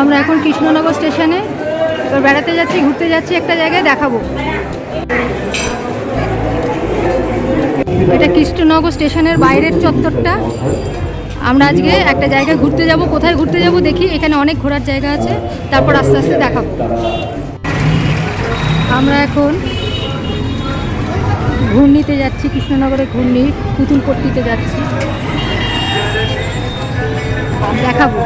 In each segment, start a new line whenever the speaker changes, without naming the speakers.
আমরা এখন কৃষ্ণনগর স্টেশনে এবার বেড়াতে যাচ্ছি, ঘুরতে যাচ্ছি একটা জায়গায়, দেখাবো। এটা কৃষ্ণনগর স্টেশনের বাইরের চত্বরটা। আমরা আজকে একটা জায়গায় ঘুরতে যাব, কোথায় ঘুরতে যাব দেখি, এখানে অনেক ঘোরার জায়গা আছে, তারপর আস্তে আস্তে দেখাবো। আমরা এখন ঘূর্ণিতে যাচ্ছি কৃষ্ণনগরে ঘূর্ণি, পুতুলপট্টিতে যাচ্ছি। দেখাবো।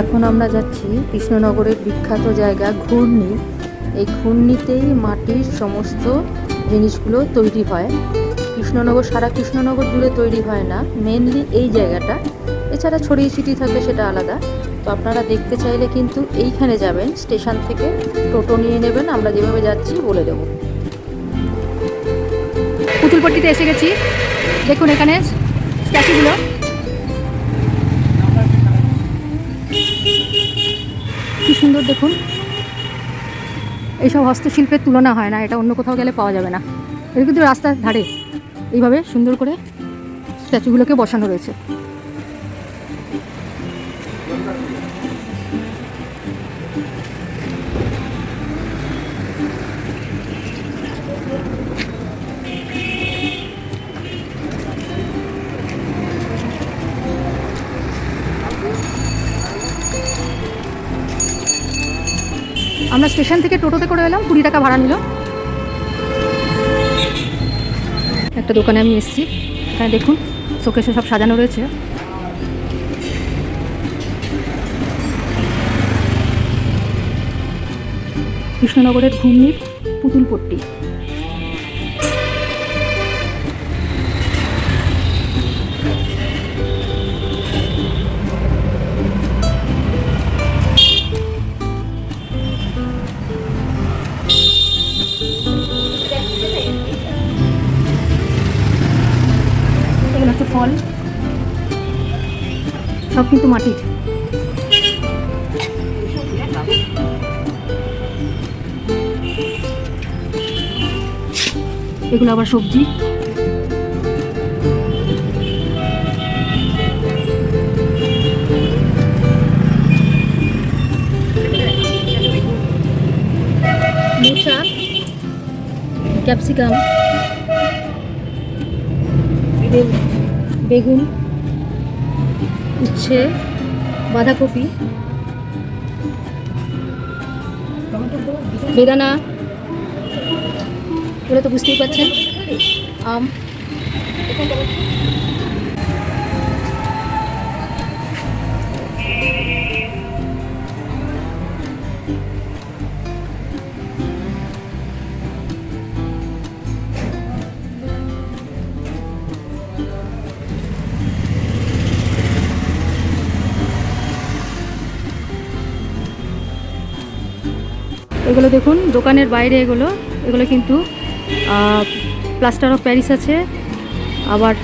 এখন আমরা যাচ্ছি কৃষ্ণনগরের বিখ্যাত জায়গা ঘূর্ণি। এই ঘূর্ণিতেই মাটির সমস্ত জিনিসগুলো তৈরি হয়। কৃষ্ণনগর, সারা কৃষ্ণনগর জুড়ে তৈরি হয় না মেনলি এই জায়গাটা। এছাড়া ছড়িয়ে ছিটিয়ে থাকলে সেটা আলাদা। তো আপনারা দেখতে চাইলে কিন্তু এইখানে যাবেন, স্টেশন থেকে টোটো নিয়ে নেবেন, আমরা যেভাবে যাচ্ছি বলে দেবো। পুতুলপট্টিতে এসে গেছি। দেখুন এখানে স্ট্যাচুগুলো। সুন্দর দেখুন। এইসব হস্তশিল্পের তুলনা হয় না, এটা অন্য কোথাও গেলে পাওয়া যাবে না। এটা কিন্তু রাস্তার ধারে এইভাবে সুন্দর করে স্ট্যাচুগুলোকে বসানো রয়েছে। স্টেশন থেকে টোটোতে করে এলাম, কুড়ি টাকা ভাড়া নিল। একটা দোকানে আমি এসেছি। এখানে দেখুন, শোকেসে সব সাজানো রয়েছে। কৃষ্ণনগরের ঘুমনির পুতুলপট্টি ফল? সব কিন্তু মাটির। এগুলো আবার সবজি? ক্যাপসিকাম বেগুন উচ্ছে বাঁধাকপি বেদানা এগুলো তো বুঝতেই পারছেন আম। দেখুন, দোকানের বাইরে এগুলো। এগুলো কিন্তু প্লাস্টার অফ প্যারিস আছে। আবার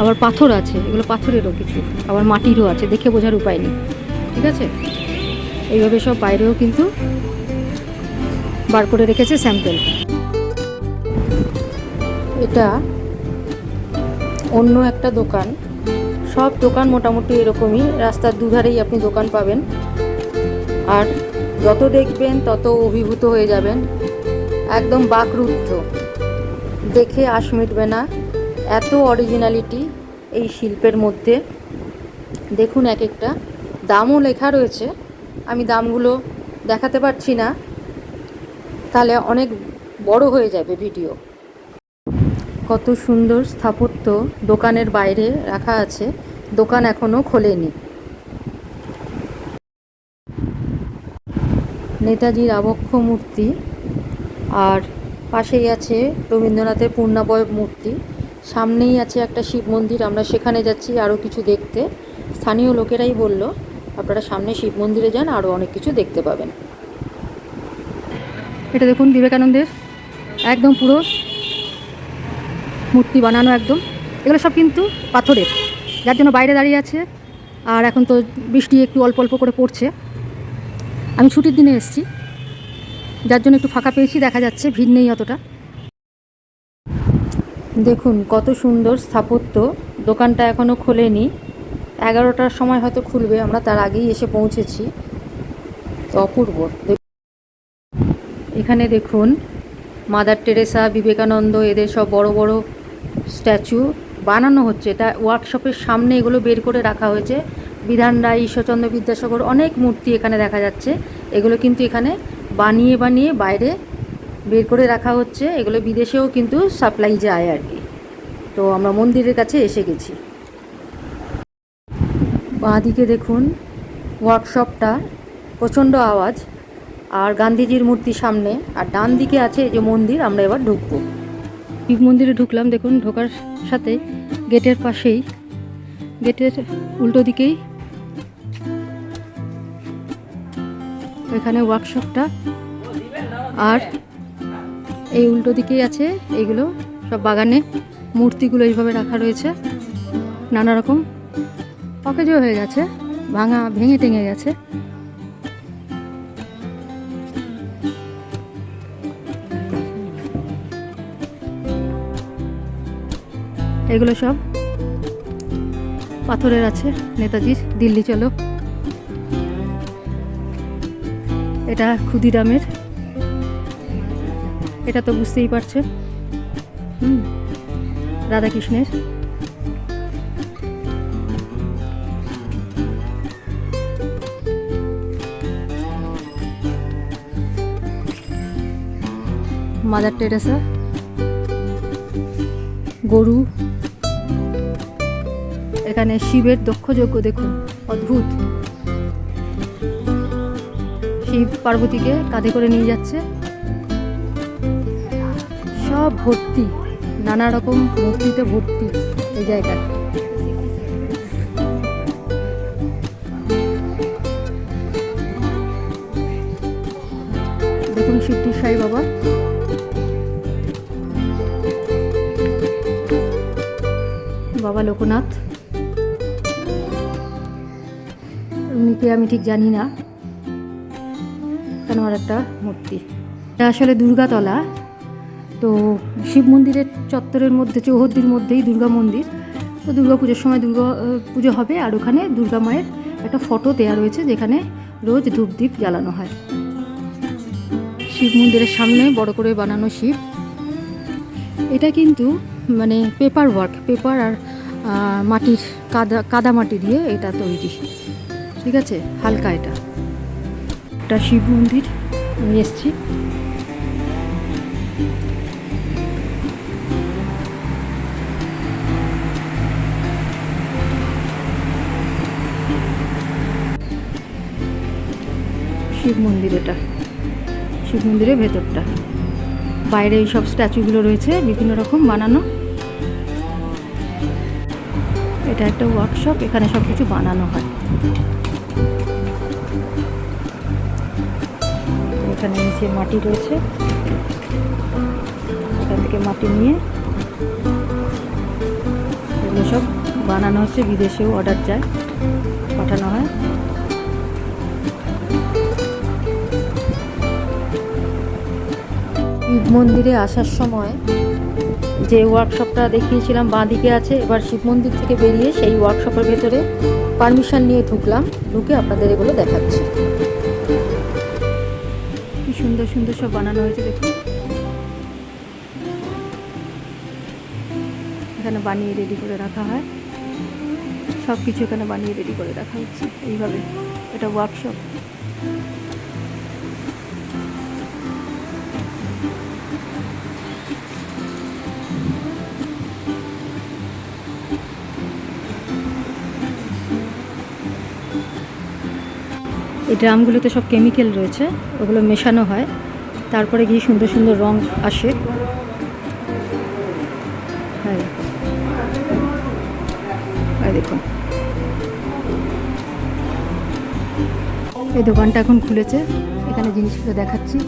আবার পাথর আছে, এগুলো পাথরেরও কিছু। আবার মাটিরও আছে, দেখে বোঝার উপায় নেই। ঠিক আছে? এইভাবে সব বাইরেও কিন্তু বার করে রেখেছে স্যাম্পেল এটা অন্য একটা দোকান। সব দোকান মোটামুটি এরকমই। রাস্তার দুধারেই আপনি দোকান পাবেন। আর যত দেখবেন, তত অভিভূত হয়ে যাবেন। একদম বাকরুদ্ধ। দেখে আশ মিটবে না। এত অরিজিনালিটি এই শিল্পের মধ্যে। দেখুন এক একটা দামও লেখা রয়েছে। আমি দামগুলো দেখাতে পারছি না। তাহলে অনেক বড় হয়ে যাবে ভিডিও। কত সুন্দর স্থাপত্য দোকানের বাইরে রাখা আছে। দোকান এখনও খোলেনি। নেতাজির আবক্ষ মূর্তি আর পাশেই আছে রবীন্দ্রনাথের পূর্ণাবয় মূর্তি। সামনেই আছে একটা শিব মন্দির, আমরা সেখানে যাচ্ছি আরও কিছু দেখতে। স্থানীয় লোকেরাই বলল, আপনারা সামনে শিব মন্দিরে যান, আরও অনেক কিছু দেখতে পাবেন। এটা দেখুন বিবেকানন্দের। একদম পুরো মূর্তি বানানো একদম। এগুলো সব কিন্তু পাথরের, যার জন্য বাইরে দাঁড়িয়ে আছে। আর এখন তো বৃষ্টি একটু অল্প অল্প করে পড়ছে। আমি ছুটির দিনে এসেছি, যার জন্য একটু ফাঁকা পেয়েছি, দেখা যাচ্ছে, ভিড় নেই অতটা।
দেখুন, কত সুন্দর স্থাপত্য। দোকানটা এখনও খোলেনি। এগারোটার সময় হয়তো খুলবে, আমরা তার আগেই এসে পৌঁছেছি। তো অপূর্ব। এখানে দেখুন, মাদার টেরেসা, বিবেকানন্দ, এদের সব বড় বড় স্ট্যাচু বানানো হচ্ছে। এটা ওয়ার্কশপের সামনে এগুলো বের করে রাখা হয়েছে। বিধান রায়, ঈশ্বরচন্দ্র বিদ্যাসাগর অনেক মূর্তি এখানে দেখা যাচ্ছে। এগুলো কিন্তু এখানে বানিয়ে বানিয়ে বাইরে বের করে রাখা হচ্ছে। এগুলো বিদেশেও কিন্তু সাপ্লাই যায় আর কি। তো আমরা মন্দিরের কাছে এসে গেছি। বাঁদিকে দেখুন ওয়ার্কশপটা প্রচণ্ড আওয়াজ। আর গান্ধীজির মূর্তি সামনে। আর ডান দিকে আছে এই যে মন্দির, আমরা এবার ঢুকবো।
শিব মন্দিরে ঢুকলাম, দেখুন, ঢোকার সাথে গেটের পাশেই। গেটের উল্টো দিকেই। এখানে ওয়ার্কশপটা আর এই উল্টো দিকেই আছে এইগুলো সব বাগানে। মূর্তিগুলো এইভাবে রাখা রয়েছে। নানা রকম। অকেজো হয়ে গেছে, ভাঙা ভেঙে টেঙে গেছে। এগুলো সব পাথরের আছে, নেতাজির। দিল্লি চলো। এটা ক্ষুদিরামের এটা তো বুঝতেই পারছে। রাধাকৃষ্ণের। মাদার টেরেসা গরু। এখানে শিবের দক্ষযজ্ঞ দেখুন। অদ্ভুত। শিব পার্বতীকে কাঁধে করে নিয়ে যাচ্ছে। সব ভর্তি। নানা রকম মূর্তিতে ভর্তি এই জায়গায়। দেখুন সিদ্ধি সাই বাবা। বাবা লোকনাথ। উনিকে আমি ঠিক জানি না। কেন আর একটা মূর্তি? এটা আসলে দুর্গাতলা। তো শিব মন্দিরের চত্বরের মধ্যে, চৌহদ্দির মধ্যেই দুর্গা মন্দির। তো দুর্গা পুজোর সময় দুর্গা পুজো হবে আর ওখানে দুর্গা মায়ের একটা ফটো দেওয়া রয়েছে যেখানে রোজ ধূপদীপ জ্বালানো হয়। শিব মন্দিরের সামনে বড় করে বানানো শিব। এটা কিন্তু মানে পেপার ওয়ার্ক পেপার আর মাটির কাদা কাদা মাটি দিয়ে এটা তৈরি। ঠিক আছে? হালকা এটা। এটা শিব মন্দির। আমি এসছি। শিব মন্দির এটা। শিব মন্দিরের ভেতরটা। বাইরে এই সব স্ট্যাচুগুলো রয়েছে, বিভিন্ন রকম বানানো। এটা একটা ওয়ার্কশপ এখানে সব কিছু বানানো হয়। এখানে নিচে মাটি রয়েছে। এখান থেকে মাটি নিয়ে এগুলো সব বানানো হচ্ছে, বিদেশেও অর্ডার যায়, পাঠানো হয়।
শিব মন্দিরে আসার সময় যে ওয়ার্কশপটা দেখিয়েছিলাম, বাঁদিকে আছে, এবার শিব মন্দির থেকে বেরিয়ে সেই ওয়ার্কশপের ভেতরে পারমিশন নিয়ে ঢুকলাম, ঢুকে আপনাদের এগুলো দেখাচ্ছি।
সুন্দর সুন্দর সব বানানো হয়েছে, দেখুন। এখানে বানিয়ে রেডি করে রাখা হয়। সব কিছু এখানে বানিয়ে রেডি করে রাখা হচ্ছে, এইভাবে। এটা ওয়ার্কশপ এই ড্রামগুলোতে সব কেমিক্যাল রয়েছে, ওগুলো মেশানো হয়। তারপরে গিয়ে সুন্দর সুন্দর রং আসে। হ্যাঁ দেখুন। এই দোকানটা এখন খুলেছে। এখানে জিনিসগুলো দেখাচ্ছি।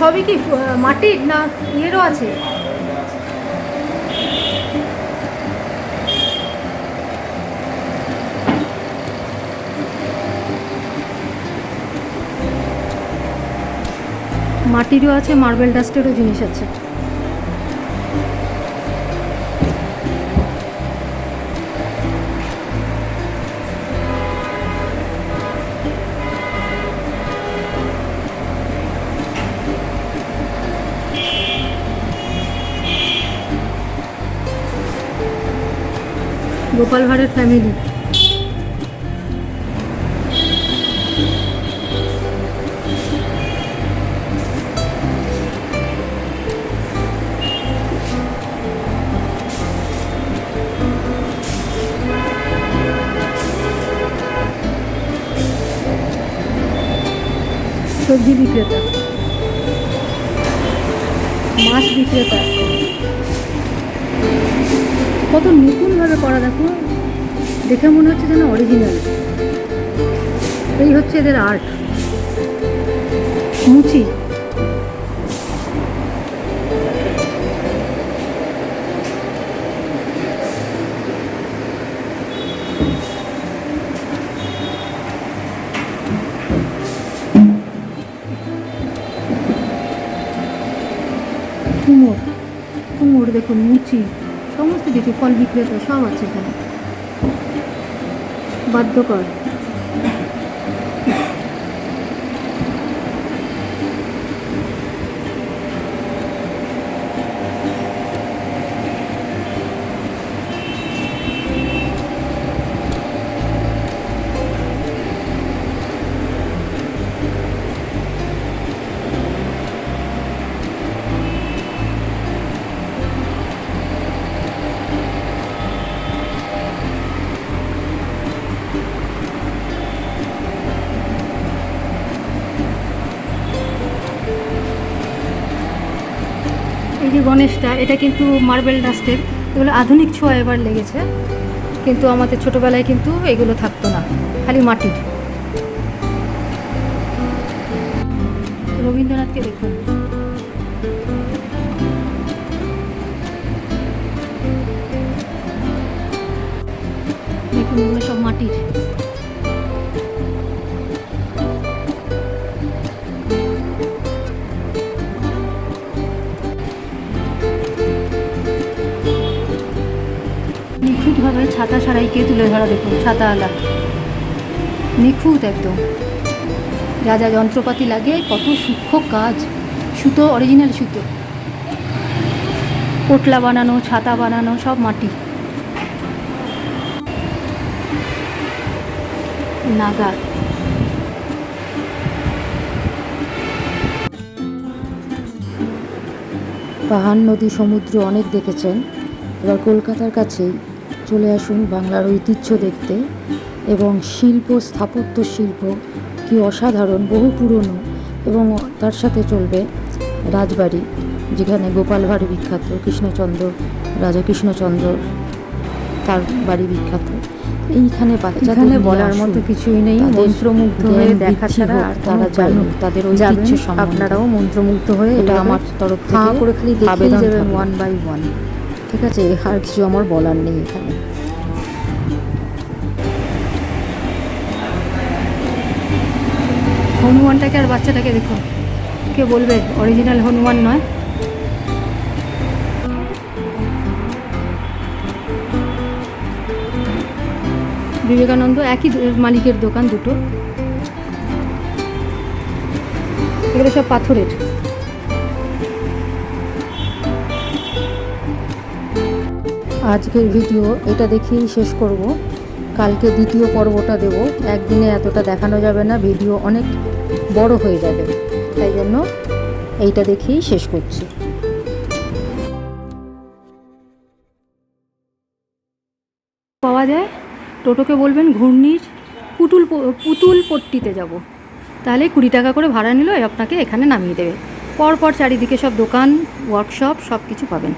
সবই কি মাটির না ইয়েরও আছে? মাটিরও আছে মার্বেল ডাস্টেরও জিনিস আছে। গোপাল ভাঁড়ের ফ্যামিলি সবজি বিক্রেতা। মাছ বিক্রেতা। কত নিপুণভাবে করা দেখো। দেখে মনে হচ্ছে যেন অরিজিনাল এই হচ্ছে এদের আর্ট মুচি। কুমোর। কুমোর দেখুন, মুচি। সমস্ত কিছু ফল বিক্রেতা সব আছে এখানে। বাধ্যকর। গণেশটা এটা কিন্তু মার্বেল ডাস্টের এগুলো আধুনিক ছোঁয়া এবার লেগেছে। কিন্তু আমাদের ছোটোবেলায় কিন্তু এগুলো থাকতো না। খালি মাটির রবীন্দ্রনাথকে দেখুন। দেখুন, এগুলো সব মাটির। নিখুঁতভাবে ছাতা সারাইকে তুলে ধরা দেখুন? ছাতা আলা। নিখুঁত একদম। যা যা যন্ত্রপাতি লাগে, কত সূক্ষ্ম কাজ। সুতো অরিজিনাল সুতো। পোটলা বানানো, ছাতা বানানো, সব মাটি। নাগা।
পাহাড়, নদী, সমুদ্র অনেক দেখেছেন। এবার কলকাতার কাছেই চলে আসুন বাংলার ঐতিহ্য দেখতে এবং শিল্প স্থাপত্য শিল্প কি অসাধারণ বহু পুরনো এবং তার সাথে চলবে রাজবাড়ি যেখানে গোপাল ভাঁড় বিখ্যাত কৃষ্ণচন্দ্র রাজা কৃষ্ণচন্দ্র তার বাড়ি বিখ্যাত। এইখানে বাচ্চাদের
বলার মতো কিছুই নেই মন্ত্রমুগ্ধ হয়ে দেখা ছাড়া
তারা
জানুক
তাদের ঐতিহ্য
আপনারাও মন্ত্রমুগ্ধ হয়ে
এটা আমার তরফ থেকে
করে খালি দেখেই যাবেন ওয়ান বাই ওয়ান
ঠিক আছে আর কিছু আমার বলার নেই এখানে।
হনুমানটাকে আর বাচ্চাটাকে দেখুন কে বলবে? অরিজিনাল হনুমান নয়। বিবেকানন্দ একই মালিকের দোকান দুটো। এগুলো সব পাথরের।
আজকের ভিডিও এটা দেখেই শেষ করব। কালকে দ্বিতীয় পর্বটা দেব। একদিনে এতটা দেখানো যাবে না, ভিডিও অনেক বড় হয়ে যাবে। তাই জন্য এইটা দেখেই শেষ করছি।
পাওয়া যায়? টোটোকে বলবেন ঘূর্ণির পুতুল পুতুল পট্টিতে যাব। তাহলে কুড়ি টাকা করে ভাড়া নিল আপনাকে এখানে নামিয়ে দেবে। পরপর চারিদিকে সব দোকান ওয়ার্কশপ সব কিছু পাবেন।